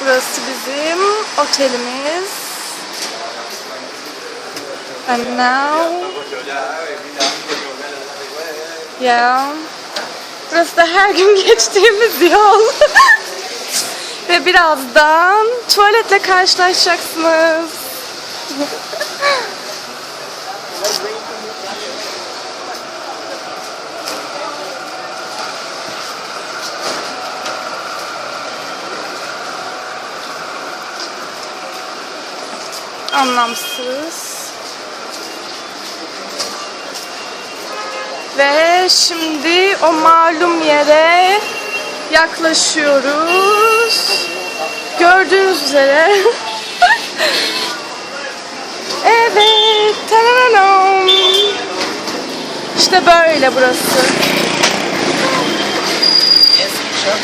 Burası bizim otelimiz. And now... Yeah. Burası da her gün geçtiğimiz yol. Ve birazdan tuvaletle karşılaşacaksınız. Anlamsız. Ve şimdi o malum yere yaklaşıyoruz. Gördüğünüz üzere. evet. Tararam. İşte böyle burası. Yes, shop.